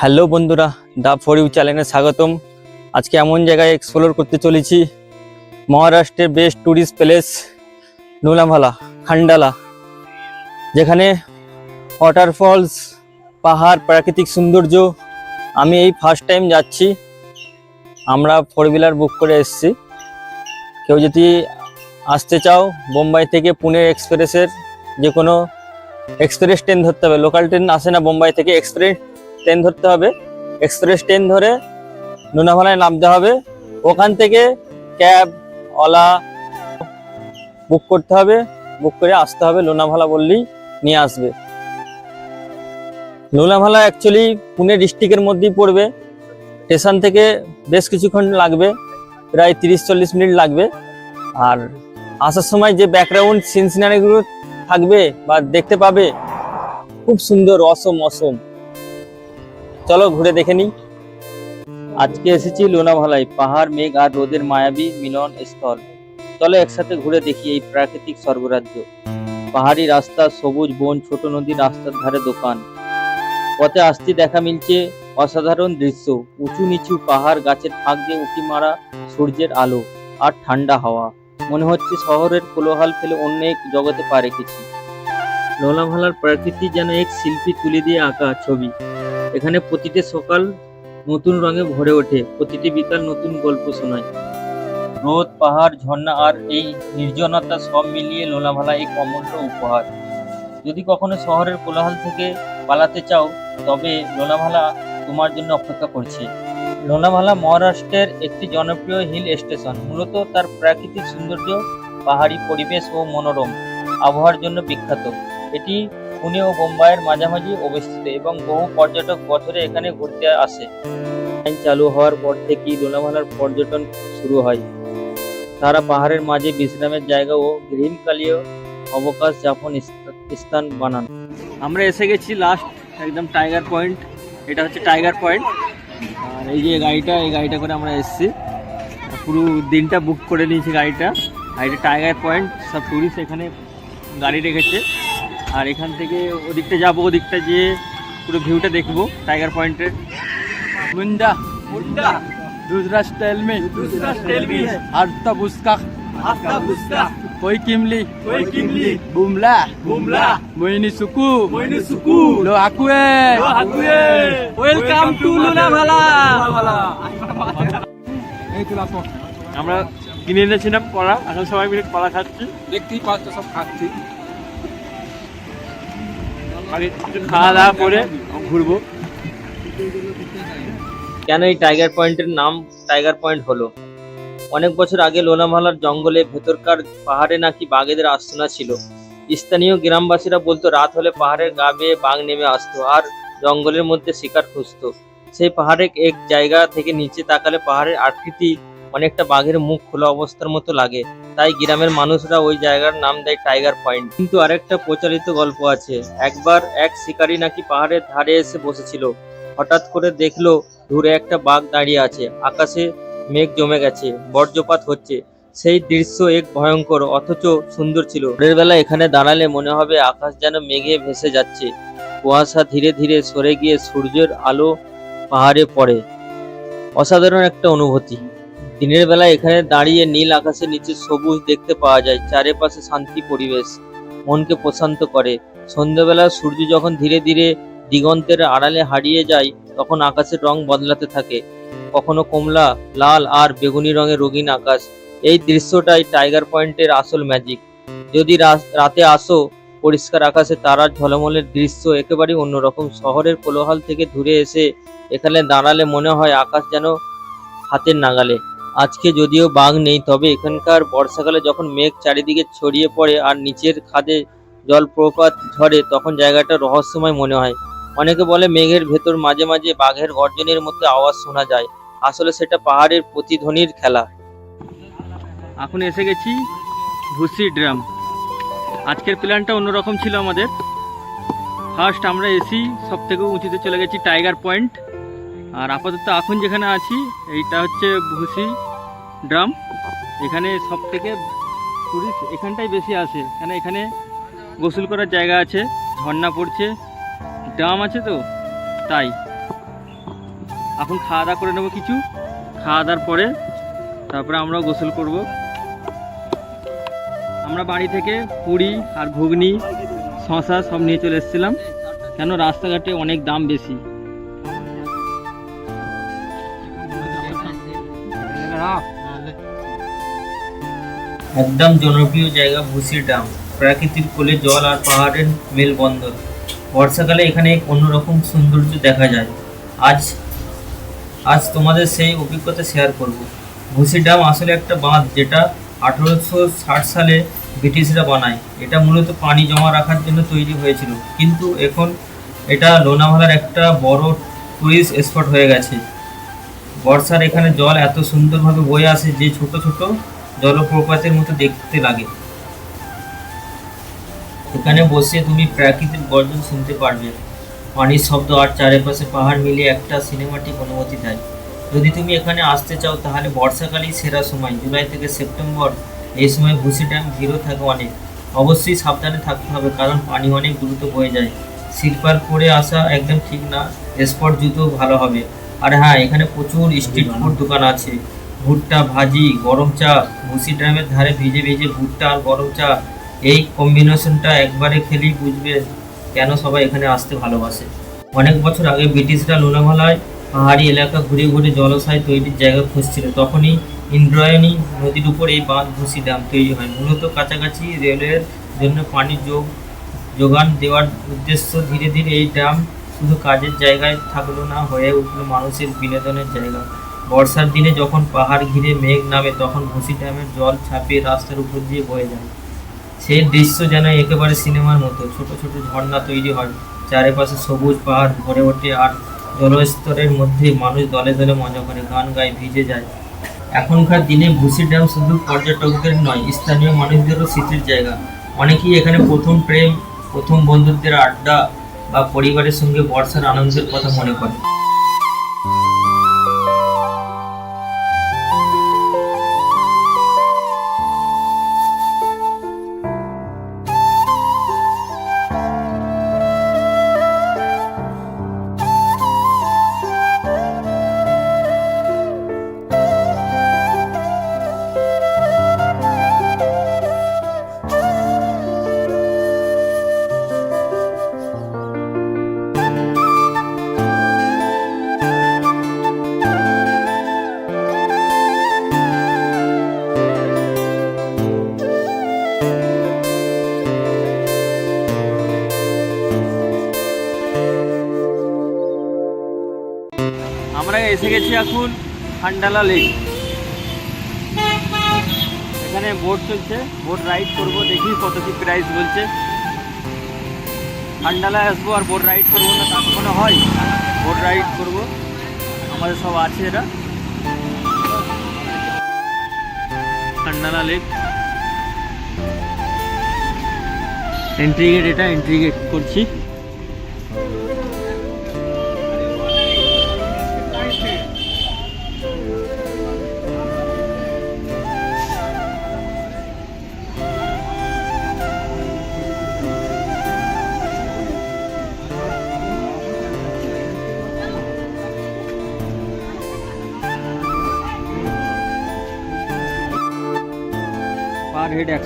Hello বন্ধুরা দা for you চ্যানেলে স্বাগতম। আজকে এমন জায়গায় এক্সপ্লোর করতে চলেছি। মহারাষ্ট্রের বেস্ট ট্যুরিস্ট প্লেস নুলামালা খান্ডালা, যেখানে ওয়াটারফলস পাহাড়, প্রাকৃতিক সৌন্দর্য, আমি এই ফার্স্ট টাইম যাচ্ছি। আমরা ফোর হুইলার বুক করে এসেছি। কেউ যদি আসতে চাও, বোম্বাই থেকে পুনে এক্সপ্রেসের যে কোনো এক্সপ্রেস ট্রেন ধরতে হবে। লোকাল ট্রেন আসে না বোম্বাই থেকে এক্সপ্রেস ট্রেন ধরতে হবে এক্সপ্রেস ট্রেন ধরে নুনাভালায় নামতে হবে, ওখান থেকে ক্যাব ওলা বুক করতে হবে বুক করে আসতে হবে লোনাভালা বললেই নিয়ে আসবে। লোনাভালা অ্যাকচুয়ালি পুনে ডিস্ট্রিক্টের মধ্যেই পড়বে স্টেশন থেকে বেশ কিছুক্ষণ লাগবে, প্রায় তিরিশ চল্লিশ মিনিট লাগবে। আর আসার সময় যে ব্যাকগ্রাউন্ড সিন সিনারিগুলো থাকবে বা দেখতে পাবে, খুব সুন্দর অসম অসম চলো ঘুরে দেখে নিই। আজকে এসেছি লোনাভালায়, পাহাড়, মেঘ আর রোদের মায়াবী মিলন স্থল। চলো একসাথে ঘুরে দেখি এই প্রাকৃতিক স্বর্গরাজ্য। পাহাড়ি রাস্তা, সবুজ বন, ছোট নদী, রাস্তার ধারে দোকান। পথে আসতে দেখা মিলছে অসাধারণ দৃশ্য। উঁচু নিচু পাহাড়, গাছের ফাঁক দিয়ে উঁকি মারা সূর্যের আলো আর ঠান্ডা হাওয়া। মনে হচ্ছে শহরের কোলাহল ফেলে অন্য এক জগতে পা রেখেছি। লোনাভালার প্রকৃতি যেন এক শিল্পী তুলে দিয়ে আঁকা ছবি। এখানে প্রতিটি সকাল নতুন রঙে ভরে ওঠে, প্রতিটি বিকাল নতুন গল্প শোনায়। রোদ, পাহাড়, ঝর্ণা আর এই নির্জনতা সব মিলিয়ে লোনাভালা এক অমূল্য উপহার। যদি কখনো শহরের কোলাহল থেকে পালাতে চাও, তবে লোনাভালা তোমার জন্য অপেক্ষা করছে। লোনাভালা মহারাষ্ট্রের একটি জনপ্রিয় হিল স্টেশন, মূলত তার প্রাকৃতিক সৌন্দর্য, পাহাড়ি পরিবেশ ও মনোরম আবহাওয়ার জন্য বিখ্যাত। এটি পুনে ও বোম্বাইয়ের মাঝামাঝি অবস্থিত এবং বহু পর্যটক বছরে এখানে ঘুরতে আসে। আইন চালু হওয়ার পর থেকেই লোনাভালার পর্যটন শুরু হয়। তারা পাহাড়ের মাঝে বিশ্রামের জায়গা ও গ্রীষ্মকালীয় অবকাশ যাপন স্থান বানান। আমরা এসে গেছি লাস্ট একদম টাইগার পয়েন্ট এটা হচ্ছে টাইগার পয়েন্ট আর এই যে গাড়িটা, এই গাড়িটা করে আমরা এসেছি। পুরো দিনটা বুক করে নিয়েছি গাড়িটা। আর এটা টাইগার পয়েন্ট সব টুরিস্ট এখানে গাড়ি রেখেছে। আর এখান থেকে ওদিকটা যাব ওদিকটা যেয়ে পুরো ভিউটা দেখব টাইগার পয়েন্টের মুন্ডা মুন্ডা। দুসরা স্টাইল মে দুসরা স্টাইল মে আর্তা বুসকা। আর্তা বুসকা। কই কিমলি? কই কিমলি? বুমলা। বুমলা। মইনি সুকু মইনি সুকু লো আকুয়ে লো আকুয়ে ওয়েলকাম টু লুনাভালা লুনাভালা এই তো লাস্ট আমরা কিনে এনেছিলাম পড়া এখন সবাই মিলে পড়া খাচ্ছি। দেখতেই পাচ্ছ সব খাচ্ছি। খাওয়া দাওয়া করে ঘুরবো। কেন এই টাইগার পয়েন্টের নাম টাইগার পয়েন্ট হলো? অনেক বছর আগে লোনামালার জঙ্গলে ভেতরকার পাহাড়ে নাকি বাঘেদের আস্তানা ছিল। স্থানীয় গ্রামবাসীরা বলতো, রাত হলে পাহাড়ের গা বেয়ে বাঘ নেমে আসতো আর জঙ্গলের মধ্যে শিকার খুঁজতো। সেই পাহাড়ের এক জায়গা থেকে নিচে তাকালে পাহাড়ের আকৃতি অনেকটা বাঘের মুখ খোলা অবস্থার মতো লাগে। তাই গ্রামের মানুষরা ওই জায়গার নাম দেয় টাইগার পয়েন্ট। কিন্তু আরেকটা প্রচলিত গল্প আছে। একবার এক শিকারী নাকি পাহাড়ের ধারে এসে বসেছিল। হঠাৎ করে দেখল দূরে একটা বাঘ দাঁড়িয়ে আছে। আকাশে মেঘ জমে গেছে, বজ্রপাত হচ্ছে। সেই দৃশ্য এক ভয়ঙ্কর, অথচ সুন্দর ছিল। ভোরের বেলা এখানে দাঁড়ালে মনে হবে আকাশ যেন মেঘে ভেসে যাচ্ছে। কুয়াশা ধীরে ধীরে সরে গিয়ে সূর্যের আলো পাহাড়ে পড়ে। অসাধারণ একটা অনুভূতি। দিনের বেলা এখানে দাঁড়িয়ে নীল আকাশের নিচে সবুজ দেখতে পাওয়া যায়, চারিপাশে শান্তি পরিবেশ, মনকে প্রশান্ত করে। সন্ধ্যাবেলা সূর্য যখন ধীরে ধীরে দিগন্তের আড়ালে হারিয়ে যায়, তখন আকাশের রং বদলাতে থাকে। কখনো কমলা, লাল আর বেগুনি রঙের রঙিন আকাশ। এই দৃশ্যটাই টাইগার পয়েন্টের আসল ম্যাজিক। যদি রাতে আসো, পরিষ্কার আকাশে তারার ঝলমলের দৃশ্য একেবারেই অন্যরকম। শহরের কোলাহল থেকে দূরে এসে এখানে দাঁড়ালে মনে হয় আকাশ যেন হাতের নাগালে। আজকে যদিও বাঘ নেই, তবে এখানকার বর্ষাকালে যখন মেঘ চারিদিকে ছড়িয়ে পড়ে আর নিচের খাদে জলপ্রপাত ঝরে, তখন জায়গাটা রহস্যময় মনে হয়। অনেকে বলে মেঘের ভেতর মাঝে মাঝে বাঘের গর্জনের মধ্যে আওয়াজ শোনা যায়। আসলে সেটা পাহাড়ের প্রতিধ্বনির খেলা। এখন এসে গেছি ভুসি ড্রাম। আজকের প্ল্যানটা অন্যরকম ছিল আমাদের। ফার্স্ট আমরা এসি সব থেকে উঁচুতে চলে গেছি টাইগার পয়েন্ট। আর আপাতত এখন যেখানে আছি, এইটা হচ্ছে ভুসি ড্রাম। এখানে সব থেকে টুরিস্ট এখানটাই বেশি আসে। কেন এখানে গোসল করার জায়গা আছে, ঝর্ণা পড়ছে, ড্রাম আছে তো, তাই। এখন খাওয়া দাওয়া করে নেব কিছু, খাওয়া দাওয়ার পরে তারপরে আমরা গোসল করব। আমরা বাড়ি থেকে পুরি আর ঘুগনি শশা সব নিয়ে চলে এসেছিলাম। কেন রাস্তাঘাটে অনেক দাম বেশি। একদম জনপ্রিয় জায়গা ভুসির ডাম প্রাকৃতিক কোলে জল আর পাহাড়ের মেলবন্দর বর্ষাকালে এখানে এক অন্যরকম সৌন্দর্য দেখা যায়। আজ আজ তোমাদের সেই অভিজ্ঞতা শেয়ার করব। ভুসি ডাম আসলে একটা বাঁধ যেটা আঠেরোশো ষাট সালে ব্রিটিশরা বানায়। এটা মূলত পানি জমা রাখার জন্য তৈরি হয়েছিল। কিন্তু এখন এটা লোনাভালার একটা বড় টুরিস্ট স্পট হয়ে গেছে। বর্ষার এখানে জল এত সুন্দরভাবে বয়ে আসে যে ছোট ছোট জলপ্রপাতের মতো দেখতে লাগে। এখানে বসে তুমি প্রাকৃতিক গর্জন শুনতে পারবে। পানির শব্দ আর চারিপাশে পাহাড় মিলিয়ে একটা সিনেমাটিক অনুমতি দেয়। যদি তুমি এখানে আসতে চাও, তাহলে বর্ষাকালেই সেরা সময়। জুলাই থেকে সেপ্টেম্বর, এই সময় ভুসি ড্যাম ভিড়ও থাকে অনেক। অবশ্যই সাবধানে থাকতে হবে, কারণ পানি অনেক দ্রুত বয়ে যায়। স্লিপার পরে আসা একদম ঠিক না। স্পট জুতো ভালো হবে। আর হ্যাঁ এখানে প্রচুর স্ট্রিট ফুড দোকান আছে। ভুট্টা, ভাজি, গরম চা, ভুসি ড্যামের ধারে ভিজে ভিজে ভুট্টা আর গরম চা। এই কম্বিনেশনটা একবারে খেলেই বুঝবে কেন সবাই এখানে আসতে ভালোবাসে। অনেক বছর আগে ব্রিটিশরা লোনাভালায় পাহাড়ি এলাকা ঘুরে ঘুরে জলাশয় তৈরির জায়গা খুঁজছিল। তখনই ইন্দ্রায়ণী নদীর উপর এই বাঁধ ভুসি ড্যাম তৈরি হয়। মূলত কাছাকাছি রেলের জন্য পানি যোগ যোগান দেওয়ার উদ্দেশ্য ধীরে ধীরে এই ড্যাম শুধু কাজের জায়গায় থাকল না, হয়ে উঠল মানুষের বিনোদনের জায়গা। বর্ষার দিনে যখন পাহাড় ঘিরে মেঘ নামে, তখন ভুসি ড্যামের জল ছাপিয়ে রাস্তার উপর দিয়ে বয়ে যায়। সেই দৃশ্য যেন একেবারে সিনেমার মতো, ছোট ছোট ঝর্ণা তৈরি হয়। চারিপাশে সবুজ পাহাড় ভরে ওঠে আর জলস্তরের মধ্যে মানুষ দলে দলে মজা করে, গান গায়, ভিজে যায়। এখনকার দিনে ভুসি ড্যাম শুধু পর্যটকদের নয়, স্থানীয় মানুষদেরও স্মৃতির জায়গা। অনেকেই এখানে প্রথম প্রেম, প্রথম বন্ধুত্বের আড্ডা বা পরিবারের সঙ্গে বর্ষার আনন্দের কথা মনে করে। এসে গেছি এখন খান্ডালা লেক। এখানে বোট চলছে বোট রাইড করব, দেখি কত কি প্রাইস বলছে। খান্ডালায় আসব আর বোট রাইড করব না তা কখনো হয়? বোট রাইড করব। আমাদের সব আছে এরা। খান্ডালা লেক। এন্ট্রি গেট এটা এন্ট্রি গেট করছি।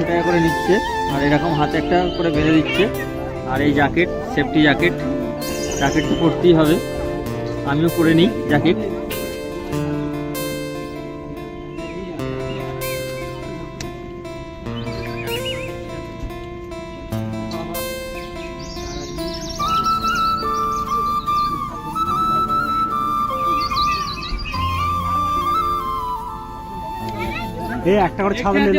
পার টাকা করে নিচ্ছে। আর এরকম হাতে একটা করে বেঁধে দিচ্ছে। আর এই জ্যাকেট সেফটি জ্যাকেট জ্যাকেট তো পরতেই হবে। আমিও পরে নিই জ্যাকেট এই একটা করে ছাড় নিল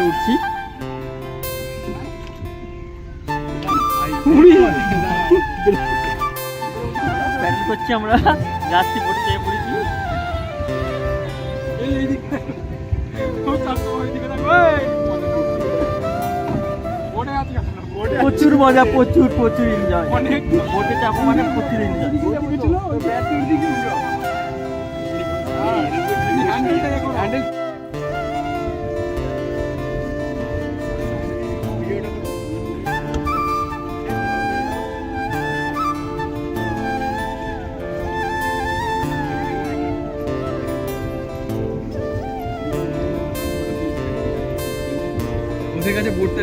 বোটে উঠছি করছি আমরা যাচ্ছি পড়তে চেয়ে পড়েছি প্রচুর মজা প্রচুর প্রচুর এনজয় অনেক বোটে চাপা মানে প্রচুর এনজয় হ্যান্ডেল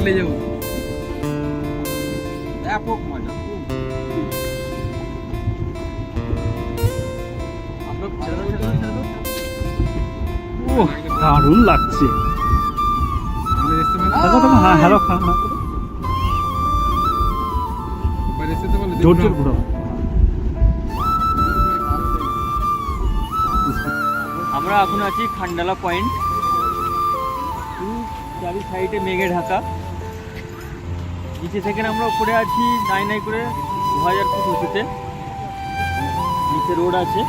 নিয়ে যাব। ব্যাপক মজা। দারুণ লাগছে। হ্যালো জোর জোর আমরা এখন আছি খান্ডালা পয়েন্ট। চারি সাইডে মেঘে ঢাকা। নিচে থেকে আমরা উপরে আছি, নাই নাই করে দু হাজার ফুট উঁচুতে। নিচে রোড আছে।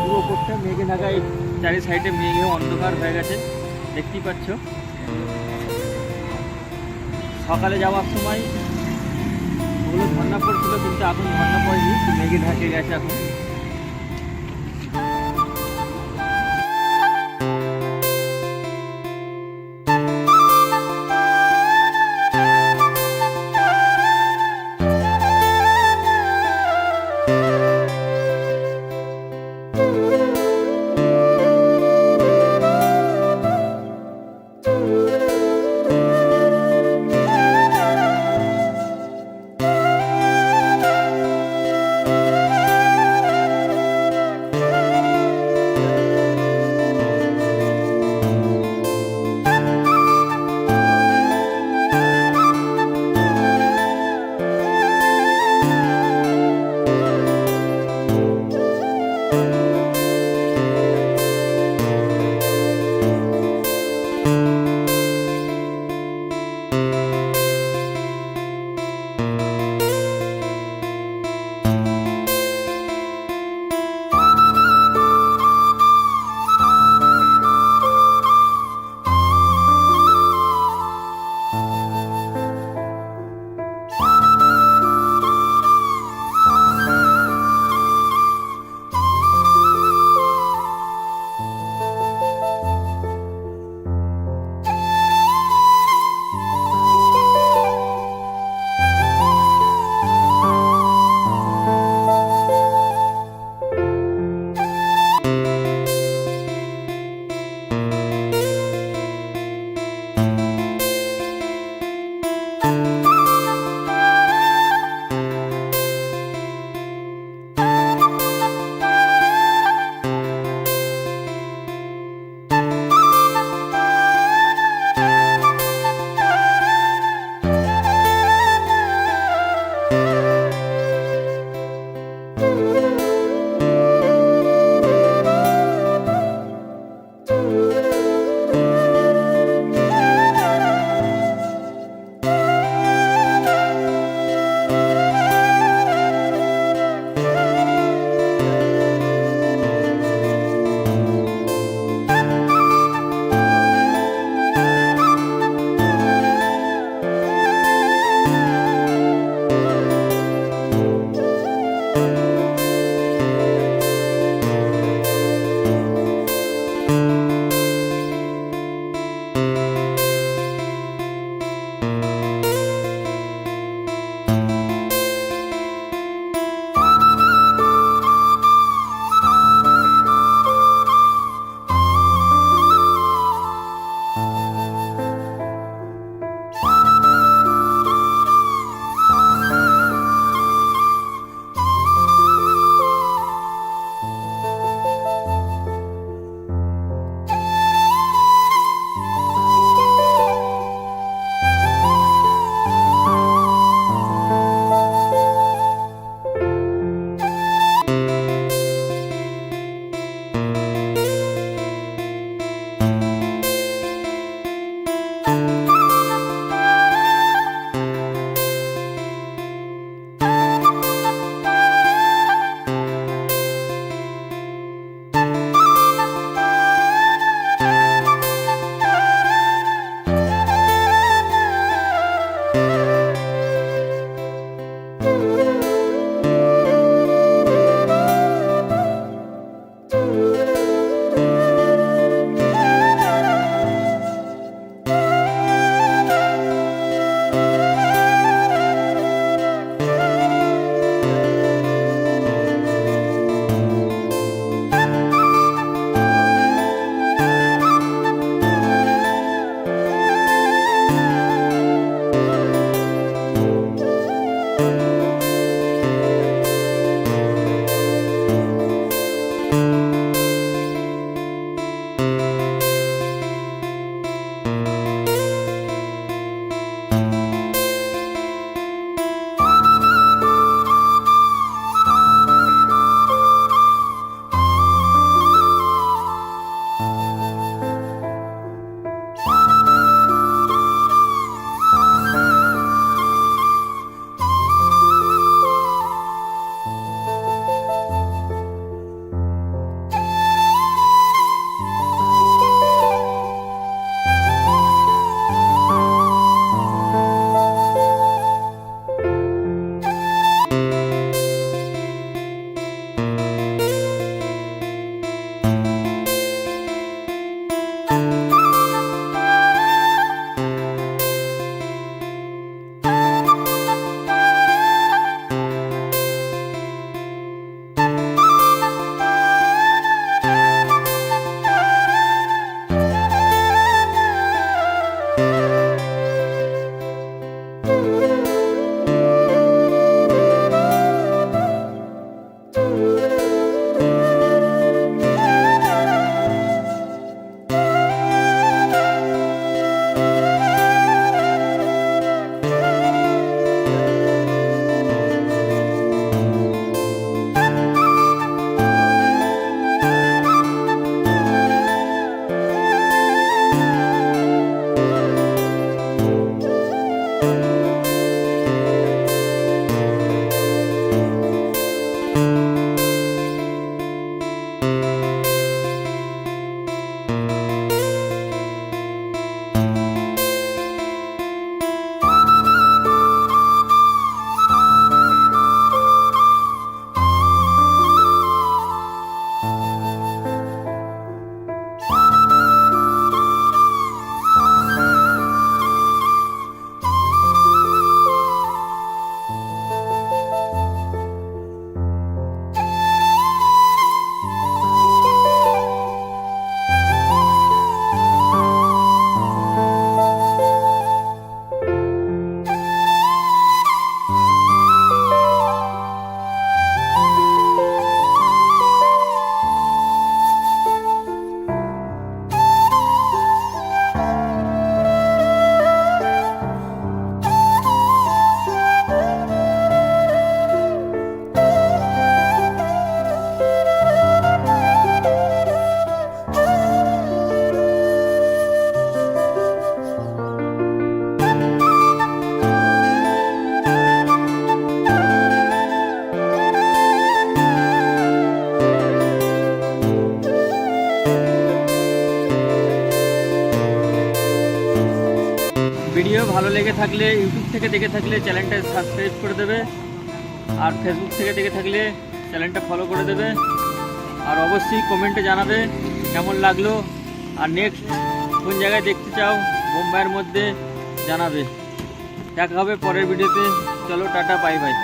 পুরো উপরটা মেঘে ঢাকা, এই চারি সাইডে মেঘে অন্ধকার হয়ে গেছে। দেখতেই পাচ্ছ। সকালে যাওয়ার সময় ওগুলো ঝর্ণা পড়ছিল কিন্তু এখন ঝর্ণা পড়েনি মেঘে ঢাকে গেছে এখন। থাকলে ইউটিউব থেকে দেখে থাকলে চ্যানেলটা সাবস্ক্রাইব করে দেবে। আর ফেসবুক থেকে দেখে থাকলে চ্যানেলটা ফলো করে দেবে। আর অবশ্যই কমেন্টে জানাবে কেমন লাগল। আর নেক্সট কোন জায়গায় দেখতে চাও, বোম্বাইয়ের মধ্যে জানাবে। দেখা হবে পরের ভিডিওতে চলো, টাটা বাই বাই